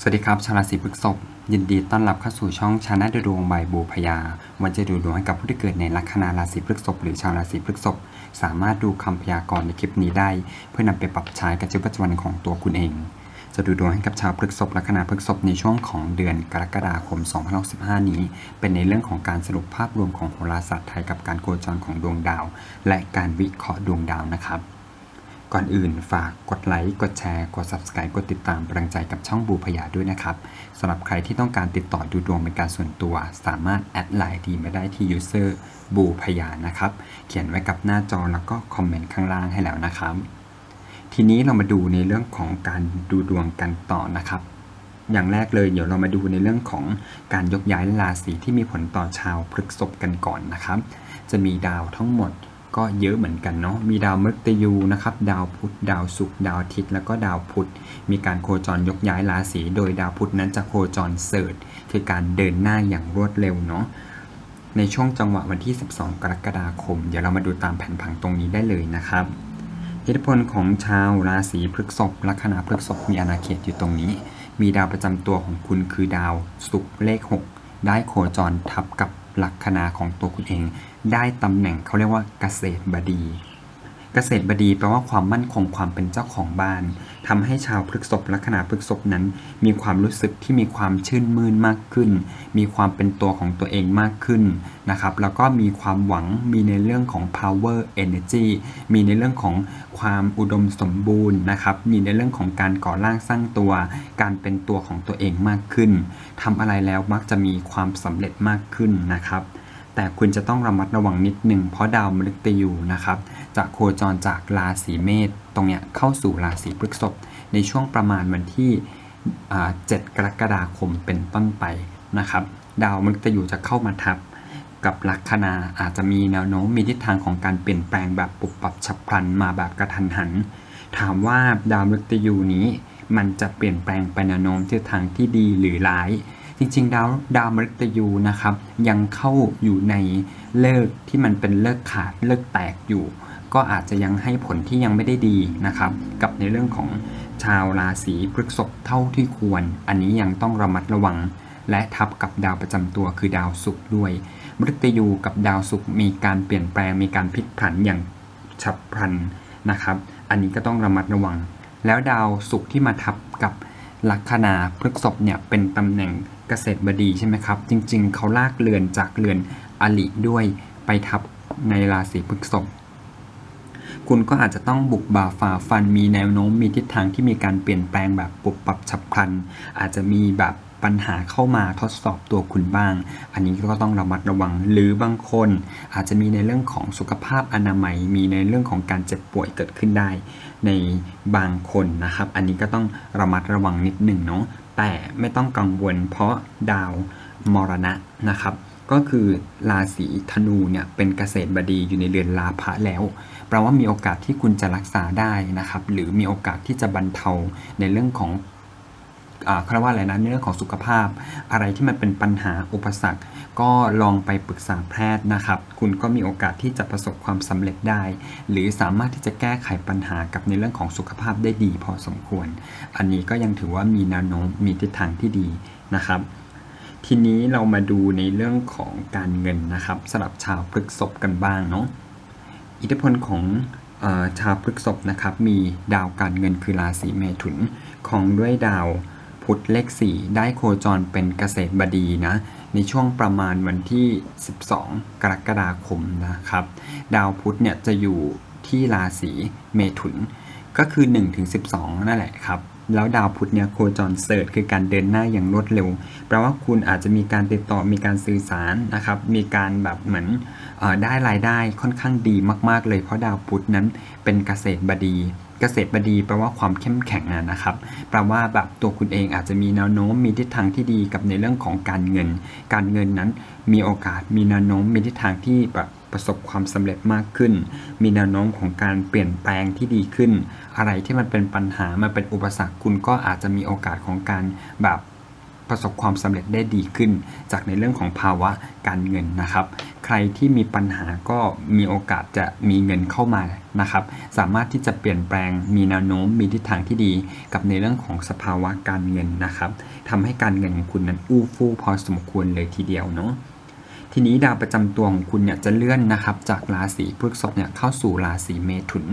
สวัสดีครับ ชาวราศีพฤษภยินดีต้อนรับเข้าสู่ช่องชาแนลดูดวงใบบูพยา วันจะดูดวงให้กับผู้ที่เกิดในลัคนาราศีพฤษภหรือชาวราศีพฤษภสามารถดูคำพยากรณ์ในคลิปนี้ได้ เพื่อนำไปปรับใช้กับชีวิตประจำวันของตัวคุณเอง จะดูดวงให้กับชาวพฤษภลัคนาพฤษภในช่วงของเดือนกรกฎาคม 2065นี้ เป็นในเรื่องของการสรุปภาพรวมของโหราศาสตร์ไทยกับการโคจรของดวงดาว และการวิเคราะห์ดวงดาวนะครับ ก่อนอื่นฝากกดไลค์ กดแชร์ กด subscribe กดติดตามกำลังใจกับช่องบูพยาด้วยนะครับสำหรับใครที่ต้องการติดต่อดูดวงเป็นการส่วนตัว สามารถแอดไลน์ดีมาได้ที่ user บูพยานะครับ เขียนไว้กับหน้าจอแล้วก็คอมเมนต์ข้างล่างให้แล้วนะครับ ทีนี้เรามาดูในเรื่องของการดูดวงกันต่อนะครับ อย่างแรกเลยเดี๋ยวเรามาดูในเรื่องของการยกย้ายราศีที่มีผลต่อชาวพฤกษภกันก่อนนะครับ จะมีดาวทั้งหมด ก็เยอะเหมือนกันเนาะ มีดาวมฤตยูนะครับ ดาวพุธ ดาวศุกร์ ดาวอาทิตย์ แล้วก็ดาวพุธ มีการโคจรยกย้ายราศี โดยดาวพุธนั้นจะโคจรเสิร์ชคือการเดินหน้าอย่างรวดเร็วเนาะ ในช่วงจังหวะวันที่ 12 กรกฎาคม เดี๋ยวเรามาดูตามแผนผังตรงนี้ได้เลยนะครับ อิทธิพลของชาวราศีพฤษภลัคนาพฤษภมีอาณาเขตอยู่ตรงนี้ มีดาวประจำตัวของคุณคือดาวศุกร์เลข 6 ได้โคจรทับกับ ลัคนาของตัวคุณเอง ได้ตำแหน่งเขาเรียกว่าเกษตรบดี กษตรบดีแปลว่าความมั่นคงความเป็นเจ้าของบ้านทำให้ชาวพฤกษภลัคนาพฤกษภนั้น มีความรู้สึกที่มีความชื่นมื่นมากขึ้น มีความเป็นตัวของตัวเองมากขึ้นนะครับ แล้วก็มีความหวังมีในเรื่องของ power energy มีในเรื่องของความอุดมสมบูรณ์นะครับ มีในเรื่องของการก่อร่างสร้างตัว การเป็นตัวของตัวเองมากขึ้นทำอะไรแล้วมักจะมีความสำเร็จมากขึ้นนะครับ แต่คุณจะต้องระมัดระวังนิดหนึ่งเพราะดาวมฤตยูนะครับจะโคจรจากราศีเมษตรงเนี้ยเข้าสู่ราศีพฤษภในช่วงประมาณวันที่อ่า7กรกฎาคมเป็นต้นไปนะครับ ดาวมฤตยูจะเข้ามาทับกับลัคนาอาจจะมีแนวโน้มมีทิศทางของการเปลี่ยนแปลงแบบปุบปับฉับพลันมาแบบกระทันหัน ถามว่าดาวมฤตยูนี้มันจะเปลี่ยนแปลงไปแนวโน้มทิศทางที่ดีหรือร้าย จริงๆ ดาวดาวมฤตยูนะครับ ยังเข้าอยู่ในเลิกที่มันเป็นเลิกขาดเลิกแตกอยู่ ก็อาจจะยังให้ผลที่ยังไม่ได้ดีนะครับ กับในเรื่องของชาวราศีพฤษภเท่าที่ควร อันนี้ยังต้องระมัดระวัง และทับกับดาวประจำตัวคือดาวศุกร์ด้วยมฤตยูกับดาวศุกร์มีการเปลี่ยนแปลงมีการพลิกผันอย่างฉับพลันนะครับ อันนี้ก็ต้องระมัดระวัง แล้วดาวศุกร์ที่มาทับกับลัคนาพฤษภเนี่ยเป็นตำแหน่ง เกษตรบดีใช่ไหมครับ จริงๆ เขาลากเรือนจากเรือนอลิด้วยไปทับในราศีพฤษภคุณก็อาจจะต้องบุกบ่าฝ่าฟันมีแนวโน้มมีทิศทางที่มีการเปลี่ยนแปลงแบบปุบปับฉับพลัน อาจจะมีแบบปัญหาเข้ามาทดสอบตัวคุณบ้าง อันนี้ก็ต้องระมัดระวัง หรือบางคน อาจจะมีในเรื่องของสุขภาพอนามัย มีในเรื่องของการเจ็บป่วยเกิดขึ้นได้ ในบางคนนะครับ อันนี้ก็ต้องระมัดระวังนิดหนึ่งเนาะ แต่ไม่ต้องกังวลเพราะดาวมรณะนะครับ ก็คือราศีธนูเนี่ยเป็นเกษตรบดีอยู่ในเรือนลาภะแล้วแปลว่ามีโอกาสที่คุณจะรักษาได้นะครับ หรือมีโอกาสที่จะบรรเทาในเรื่องของ เขาเรียกว่าอะไรนะในเรื่องของสุขภาพ อะไรที่มันเป็นปัญหาอุปสรรค ก็ลองไปปรึกษาแพทย์นะครับ คุณก็มีโอกาสที่จะประสบความสำเร็จได้ หรือสามารถที่จะแก้ไขปัญหากับในเรื่องของสุขภาพได้ดีพอสมควร อันนี้ก็ยังถือว่ามีแนวโน้มมีทิศทางที่ดีนะครับทีนี้เรามาดูในเรื่องของการเงินนะครับสำหรับชาวพฤกษภกันบ้างเนาะอิทธิพลของอชาวพฤกษภนะครับ มีดาวการเงินคือราศีเมถุนของด้วยดาว พุธเลข 4 ได้โคจรเป็นเกษตรบดีนะ ในช่วงประมาณวันที่ 12 กรกฎาคมนะครับ ดาวพุธเนี่ยจะอยู่ที่ราศีเมถุน ก็คือ 1-12 นั่นแหละครับ แล้วดาวพุธเนี่ยโคจรเสิร์ชคือการเดินหน้าอย่างรวดเร็ว แปลว่าคุณอาจจะมีการติดต่อมีการสื่อสารนะครับ มีการแบบเหมือนอได้รายได้ค่อนข้างดีมาก ๆ เลยเพราะดาวพุธนั้นเป็นเกษตรบดี เกษตรบดีแปลว่าความเข้มแข็งนะครับแปลว่าแบบตัวคุณเองอาจจะมีแนวโน้มมีทิศทางที่ดีกับในเรื่องของการเงิน การเงินนั้นมีโอกาสมีแนวโน้มมีทิศทางที่แบบประสบความสำเร็จมากขึ้น มีแนวโน้มของการเปลี่ยนแปลงที่ดีขึ้น อะไรที่มันเป็นปัญหามาเป็นอุปสรรคคุณก็อาจจะมีโอกาสของการแบบ ประสบความสำเร็จได้ดีขึ้น จากในเรื่องของภาวะการเงินนะครับ ใครที่มีปัญหาก็มีโอกาสจะมีเงินเข้ามานะครับ สามารถที่จะเปลี่ยนแปลงมีแนวโน้มมีทิศทางที่ดีกับในเรื่องของสภาวะการเงินนะครับทำให้การเงินของคุณนั้นอู้ฟู่พอสมควรเลยทีเดียวเนาะ ทีนี้ดาวประจำตัวของคุณเนี่ยจะเลื่อนนะครับจากราศีพฤษภเนี่ยเข้าสู่ราศีเมถุน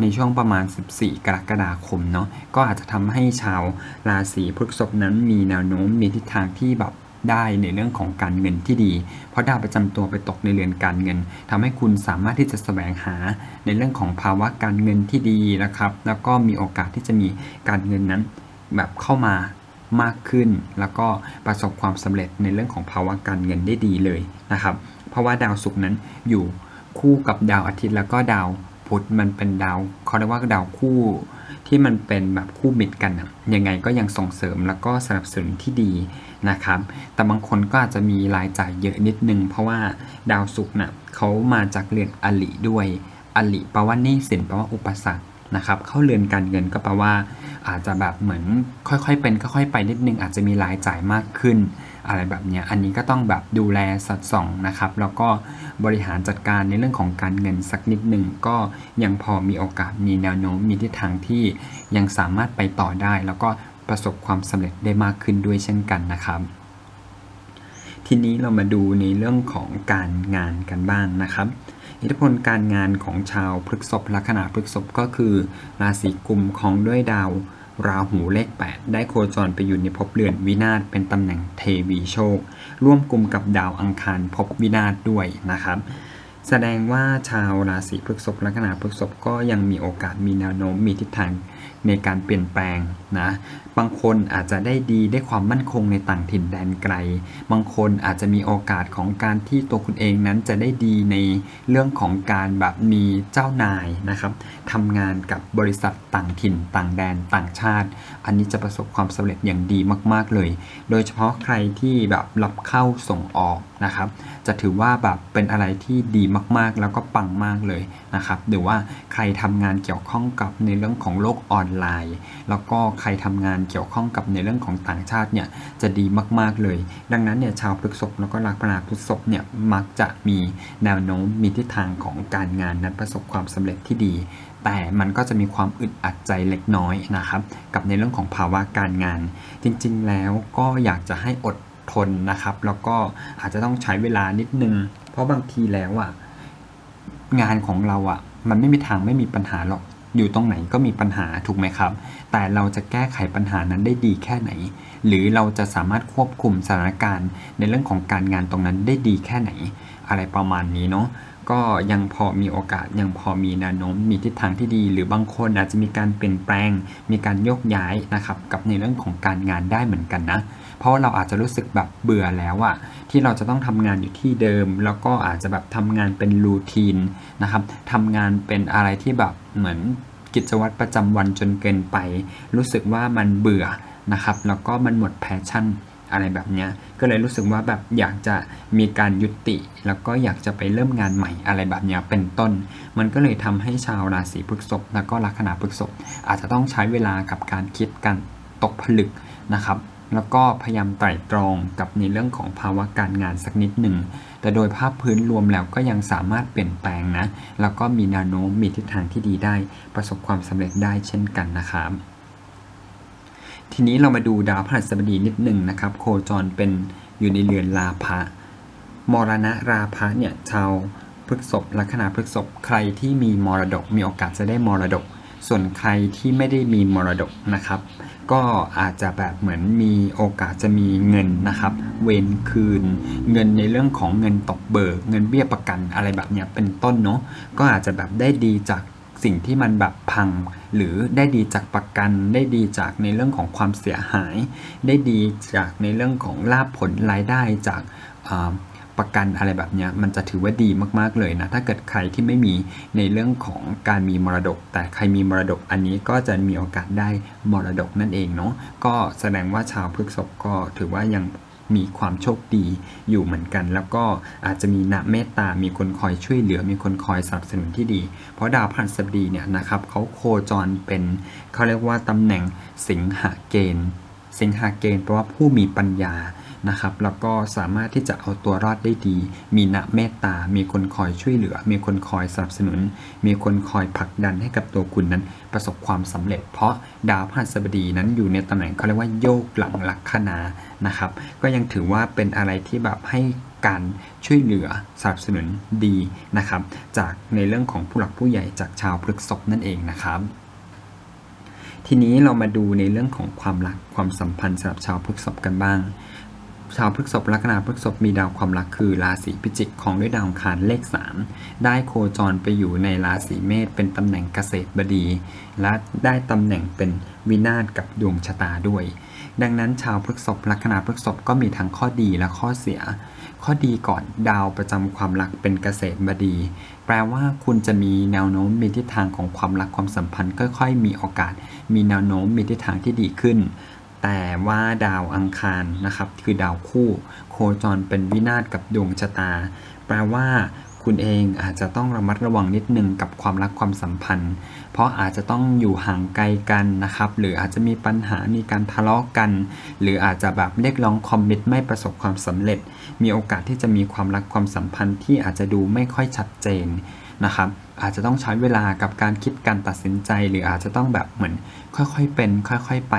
ในช่วงประมาณ 14 กรกฎาคมเนาะก็อาจจะทำให้ชาวราศีพฤษภนั้นมีแนวโน้มมีทิศทางที่แบบได้ในเรื่องของการเงินที่ดี เพราะดาวประจำตัวไปตกในเรือนการเงินทำให้คุณสามารถที่จะแสวงหาในเรื่องของภาวะการเงินที่ดีนะครับ แล้วก็มีโอกาสที่จะมีการเงินนั้นแบบเข้ามามากขึ้น แล้วก็ประสบความสำเร็จในเรื่องของภาวะการเงินได้ดีเลย นะครับ เพราะว่าดาวศุกร์นั้นอยู่คู่กับดาวอาทิตย์แล้วก็ดาวพุธมันเป็นดาวเขาเรียกว่าดาวคู่ที่มันเป็นแบบคู่มิตรกันยังไงก็ยังส่งเสริมแล้วก็สนับสนุนที่ดีนะครับ แต่บางคนก็อาจจะมีรายจ่ายเยอะนิดนึง เพราะว่าดาวศุกร์น่ะเขามาจากเรือนอลิด้วยอลิแปลว่านี้สินแปลว่าอุปสรรคนะครับ เข้าเรือนการเงินก็แปลว่า อาจจะแบบเหมือนค่อยๆเป็นค่อยๆไปนิดนึงอาจจะมีรายจ่ายมากขึ้น อะไรแบบนี้อันนี้ก็ต้องแบบดูแลสัดส่องนะครับ แล้วก็บริหารจัดการในเรื่องของการเงินสักนิดหนึ่งก็ยังพอมีโอกาสมีแนวโน้มมีทิศทางที่ยังสามารถไปต่อได้ แล้วก็ประสบความสำเร็จได้มากขึ้นด้วยเช่นกันนะครับ ทีนี้เรามาดูในเรื่องของการงานกันบ้างนะครับอิทธิพลการงานของชาวพฤษภลัคนาพฤษภก็คือราศีกุมของด้วยดาว ราหูเลข 8 ได้โคจรไปอยู่ในภพเรือนวินาศเป็นตำแหน่งเทวีโชค ร่วมกลุ่มกับดาวอังคารภพวินาศด้วยนะครับ แสดงว่าชาวราศีพฤษภลัคนาพฤษภก็ยังมีโอกาสมีแนวโน้มมีทิศทางในการเปลี่ยนแปลง นะบางคนอาจจะได้ดีได้ความมั่นคงในต่างถิ่นแดนไกล บางคนอาจจะมีโอกาสของการที่ตัวคุณเองนั้นจะได้ดีในเรื่องของการแบบมีเจ้านายนะครับทำงานกับบริษัทต่างถิ่น ต่างแดนต่างชาติ อันนี้จะประสบความสำเร็จอย่างดีมาก ๆเลย โดยเฉพาะใครที่แบบรับเข้าส่งออกนะครับ จะถือว่าแบบเป็นอะไรที่ดีมากๆ แล้วก็ปังมากเลยนะครับหรือว่าใครทำงานเกี่ยวข้องกับในเรื่องของโลกออนไลน์ แล้วก็ใครทำงานเกี่ยวข้องกับในเรื่องของต่างชาติเนี่ยจะดีมากๆเลย ดังนั้นเนี่ยชาวพฤษภแล้วก็ลัคนาพฤษภเนี่ยมักจะมีแนวโน้มมีทิศทางของการงานนั้นประสบความสำเร็จที่ดี แต่มันก็จะมีความอึดอัดใจเล็กน้อยนะครับ กับในเรื่องของภาวะการงาน จริงๆแล้วก็อยากจะให้อดทนนะครับ แล้วก็อาจจะต้องใช้เวลานิดนึง เพราะบางทีแล้วอะงานของเราอะมันไม่มีทางไม่มีปัญหาหรอก อยู่ตรงไหนก็มีปัญหาถูกไหมครับ แต่เราจะแก้ไขปัญหานั้นได้ดีแค่ไหน หรือเราจะสามารถควบคุมสถานการณ์ ในเรื่องของการงานตรงนั้นได้ดีแค่ไหน อะไรประมาณนี้เนาะก็ยังพอมีโอกาสยังพอมีแนวโน้มมีทิศทางที่ดี หรือบางคนอาจจะมีการเปลี่ยนแปลง มีการโยกย้ายนะครับกับในเรื่องของการงานได้เหมือนกันนะ เพราะเราอาจจะรู้สึกแบบเบื่อแล้วอะที่เราจะต้องทำงานอยู่ที่เดิม แล้วก็อาจจะแบบทำงานเป็นรูทีนนะครับทำงานเป็นอะไรที่แบบเหมือนกิจวัตรประจำวันจนเกินไป รู้สึกว่ามันเบื่อนะครับ แล้วก็มันหมดแพชชั่นอะไรแบบเนี้ยก็เลยรู้สึกว่าแบบอยากจะมีการยุติ แล้วก็อยากจะไปเริ่มงานใหม่อะไรแบบเนี้ยเป็นต้น มันก็เลยทำให้ชาวราศีพฤษภแล้วก็ลัคนาพฤษภอาจจะต้องใช้เวลากับการคิดการตกผลึกนะครับ แล้วก็พยายามไตร่ตรองกับในเรื่องของภาวะการงานสักนิดหนึ่ง แต่โดยภาพพื้นรวมแล้วก็ยังสามารถเปลี่ยนแปลงนะ แล้วก็มีแนวโน้มมีทิศทางที่ดีได้ ประสบความสำเร็จได้เช่นกันนะครับทีนี้เรามาดูดาวพฤหัสบดีนิดหนึ่งนะครับ โคจรเป็นอยู่ในเรือนลาภะมรณะราภะเนี่ยชาวพฤกษภลัคนาพฤกษภใครที่มีมรดกมีโอกาสจะได้มรดก ส่วนใครที่ไม่ได้มีมรดกนะครับ ก็อาจจะแบบเหมือนมีโอกาสจะมีเงินนะครับ เวนคืน เงินในเรื่องของเงินตกเบิก เงินเบี้ยประกันอะไรแบบเนี้ยเป็นต้นเนาะก็อาจจะแบบได้ดีจากสิ่งที่มันแบบพัง หรือได้ดีจากประกัน ได้ดีจากในเรื่องของความเสียหาย ได้ดีจากในเรื่องของลาภผลรายได้จาก ประกันอะไรแบบนี้มันจะถือว่าดีมากๆเลยนะ ถ้าเกิดใครที่ไม่มีในเรื่องของการมีมรดก แต่ใครมีมรดกอันนี้ก็จะมีโอกาสได้มรดกนั่นเองเนาะก็แสดงว่าชาวพฤกษภก็ถือว่ายังมีความโชคดีอยู่เหมือนกัน แล้วก็อาจจะมีนะเมตตา มีคนคอยช่วยเหลือ มีคนคอยสนับสนุนที่ดี เพราะดาวพฤหัสบดีเนี่ยนะครับเขาโคจรเป็นเขาเรียกว่าตำแหน่งสิงหเกณฑ์ สิงหเกณฑ์แปลว่าผู้มีปัญญา นะครับแล้วก็สามารถที่จะเอาตัวรอดได้ดี มีณเมตตา มีคนคอยช่วยเหลือ มีคนคอยสนับสนุน มีคนคอยผลักดันให้กับตัวคุณนั้นประสบความสำเร็จ เพราะดาวพฤหัสบดีนั้นอยู่ในตำแหน่งเขาเรียกว่าโยกหลังลัคนานะครับ ก็ยังถือว่าเป็นอะไรที่แบบให้การช่วยเหลือสนับสนุนดีนะครับ จากในเรื่องของผู้หลักผู้ใหญ่จากชาวพฤกษภนั่นเองนะครับทีนี้เรามาดูในเรื่องของความรักความสัมพันธ์สำหรับชาวพฤกษภกันบ้าง ชาวพฤกษภลัคนาพฤกษภมีดาวความรักคือราศีพิจิกของด้วยดาวอังคารเลข 3 ได้โคจรไปอยู่ในราศีเมษเป็นตำแหน่งเกษตรบดี และได้ตำแหน่งเป็นวินาศกับดวงชะตาด้วย ดังนั้นชาวพฤกษภลัคนาพฤกษภก็มีทั้งข้อดีและข้อเสีย ข้อดีก่อนดาวประจำความรักเป็นเกษตรบดี แปลว่าคุณจะมีแนวโน้มมีทิศทางของความรักความสัมพันธ์ค่อย ๆ มีโอกาส มีแนวโน้มมีทิศทางที่ดีขึ้น แต่ว่าดาวอังคารนะครับคือดาวคู่ โคจรเป็นวินาศกับดวงชะตา แปลว่าคุณเองอาจจะต้องระมัดระวังนิดนึงกับความรักความสัมพันธ์ เพราะอาจจะต้องอยู่ห่างไกลกันนะครับ หรืออาจจะมีปัญหา มีการทะเลาะกัน หรืออาจจะแบบเรียกร้องคอมมิตไม่ประสบความสำเร็จ มีโอกาสที่จะมีความรักความสัมพันธ์ที่อาจจะดูไม่ค่อยชัดเจนนะครับ อาจจะต้องใช้เวลากับการคิดการตัดสินใจ หรืออาจจะต้องแบบเหมือนค่อยๆเป็น ค่อยๆไป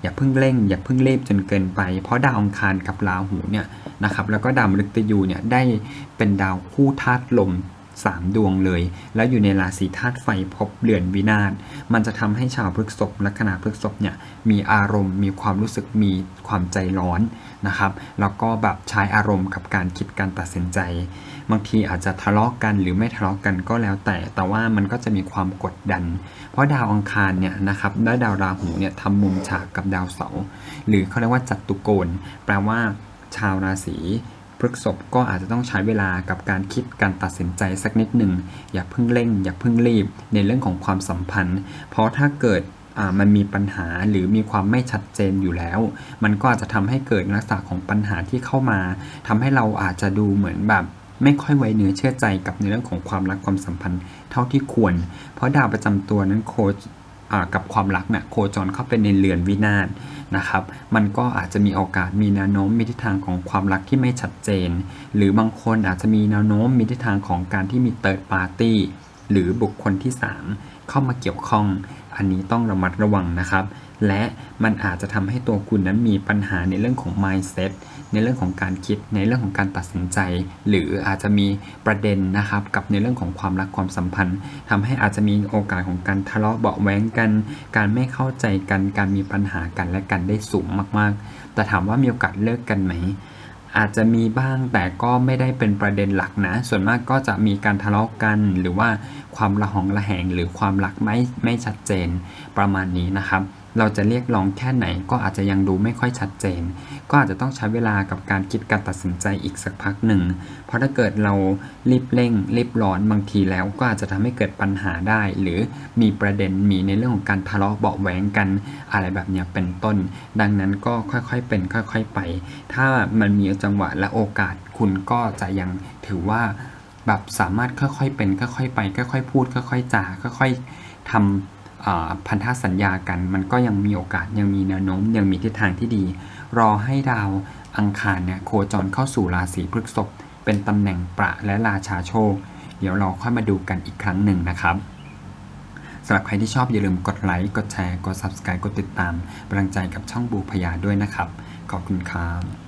อย่าเพิ่งเร่ง อย่าเพิ่งรีบจนเกินไป เพราะดาวองคารกับราหูเนี่ยนะครับแล้วก็ดาวมฤตยูเนี่ยได้เป็นดาวคู่ธาตุลม 3 ดวงเลย แล้วอยู่ในราศีธาตุไฟพบเรือนวินาศมันจะทำให้ชาวพฤกษภลัคนาพฤกษภเนี่ยมีอารมณ์ มีความรู้สึกมีความใจร้อนนะครับ แล้วก็แบบใช้อารมณ์กับการคิดการตัดสินใจ บางทีอาจจะทะเลาะกันหรือไม่ทะเลาะกันก็แล้วแต่ แต่ว่ามันก็จะมีความกดดัน เพราะดาวอังคารเนี่ยนะครับและดาวราหูเนี่ยทำมุมฉากกับดาวเสาร์หรือเขาเรียกว่าจัตุโกณแปลว่าชาวราศี พฤษภก็อาจจะต้องใช้เวลากับการคิดการตัดสินใจสักนิดหนึ่ง อย่าเพิ่งเร่ง อย่าเพิ่งรีบในเรื่องของความสัมพันธ์ เพราะถ้าเกิดมันมีปัญหาหรือมีความไม่ชัดเจนอยู่แล้ว มันก็อาจจะทำให้เกิดลักษณะของปัญหาที่เข้ามาทำให้เราอาจจะดูเหมือนแบบไม่ค่อยไว้เนื้อเชื่อใจกับในเรื่องของความรักความสัมพันธ์เท่าที่ควร เพราะดาวประจำตัวนั้นโค กับความรักเนี่ยโคจรเข้าไปในเรือนวินาศนะครับ มันก็อาจจะมีโอกาสมีแนวโน้มมีทิศทางของความรักที่ไม่ชัดเจน หรือบางคนอาจจะมีแนวโน้มมีทิศทางของการที่มีเติร์ดปาร์ตี้หรือบุคคลที่ 3 เข้ามาเกี่ยวข้อง อันนี้ต้องระมัดระวังนะครับ และมันอาจจะทำให้ตัวคุณนั้นมีปัญหาในเรื่องของ mindset ในเรื่องของการคิดในเรื่องของการตัดสินใจ หรืออาจจะมีประเด็นนะครับกับในเรื่องของความรักความสัมพันธ์ทำให้อาจจะมีโอกาสของการทะเลาะเบาะแว้งกัน การไม่เข้าใจกันการมีปัญหากันและกันได้สูงมากๆ แต่ถามว่ามีโอกาสเลิกกันไหมอาจจะมีบ้างแต่ก็ไม่ได้เป็นประเด็นหลักนะ ส่วนมากก็จะมีการทะเลาะกัน หรือว่าความระหองระแหงหรือความรักไม่ไม่ชัดเจนประมาณนี้นะครับ เราจะเรียกร้องแค่ไหนก็อาจจะยังดูไม่ค่อยชัดเจน ก็อาจจะต้องใช้เวลากับการคิดการตัดสินใจอีกสักพักหนึ่ง เพราะถ้าเกิดเรารีบเร่งรีบร้อนบางทีแล้วก็อาจจะทำให้เกิดปัญหาได้ หรือมีประเด็นมีในเรื่องของการทะเลาะเบาะแวงกันอะไรแบบนี้เป็นต้น ดังนั้นก็ค่อยๆเป็นค่อยๆไป ถ้ามันมีจังหวะและโอกาสคุณก็จะยังถือว่าแบบสามารถค่อยๆเป็นค่อยๆไปค่อยๆพูดค่อยๆจาค่อยๆทำอ่า พันธสัญญากัน มันก็ยังมีโอกาสยังมีแนวโน้มยังมีทิศทางที่ดี รอให้ดาวอังคารเนี่ยโคจรเข้าสู่ราศีพฤษภเป็นตำแหน่งประและราชาโชค เดี๋ยวเราค่อยมาดูกันอีกครั้งหนึ่งนะครับสำหรับใครที่ชอบอย่าลืมกดไลค์ กดแชร์ กด subscribe กดติดตามกำลังใจกับช่องบูพยาด้วยนะครับ ขอบคุณครับ